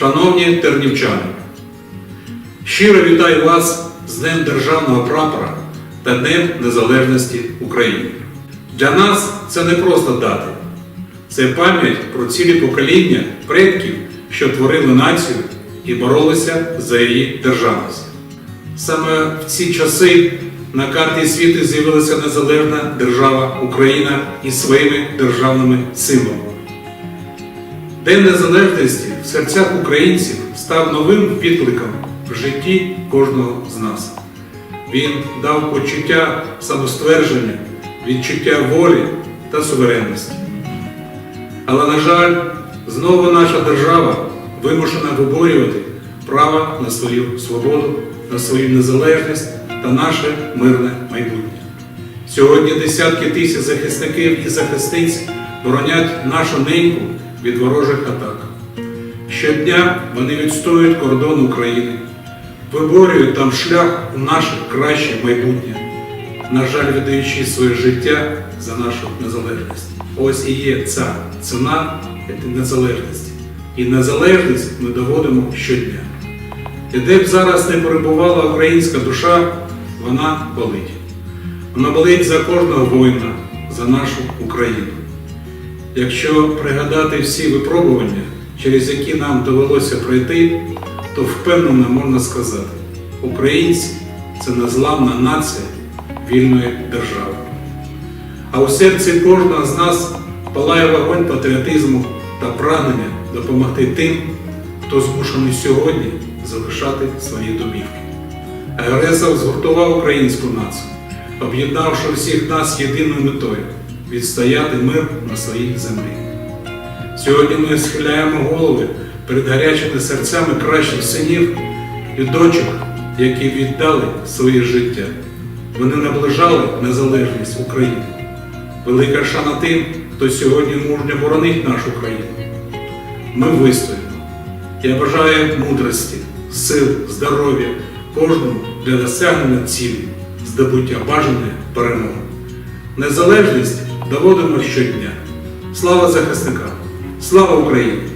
Шановні тернівчани, щиро вітаю вас з Днем Державного прапора та Днем Незалежності України. Для нас це не просто дати, це пам'ять про цілі покоління предків, що творили націю і боролися за її державність. Саме в ці часи на карті світу з'явилася незалежна держава Україна із своїми державними символами. День незалежності в серцях українців став новим підкликом в житті кожного з нас. Він дав почуття самоствердження, відчуття волі та суверенності. Але, на жаль, знову наша держава вимушена виборювати право на свою свободу, на свою незалежність та наше мирне майбутнє. Сьогодні десятки тисяч захисників і захисниць боронять нашу неньку від ворожих атак. Щодня вони відстоюють кордон України, виборюють там шлях у наше краще майбутнє, на жаль, віддаючи своє життя за нашу незалежність. Ось і є ця ціна незалежності. І незалежність ми доводимо щодня. І де б зараз не перебувала українська душа, вона болить. Вона болить за кожного воїна, за нашу Україну. Якщо пригадати всі випробування, через які нам довелося пройти, то впевнено можна сказати, українці це незламна нація вільної держави. А у серці кожного з нас палає вогонь патріотизму та прагнення допомогти тим, хто змушений сьогодні залишати свої домівки. Агресор згуртував українську націю, об'єднавши всіх нас єдиною метою відстояти мир на своїй землі. Сьогодні ми схиляємо голови перед гарячими серцями кращих синів і дочок, які віддали своє життя. Вони наближали незалежність України. Велика шана тим, хто сьогодні мужньо боронить нашу країну. Ми вистоїмо. Я бажаю мудрості, сил, здоров'я кожному для досягнення цілі, здобуття бажаної перемоги. Незалежність доводимо щодня. Слава захисникам! Слава Україні!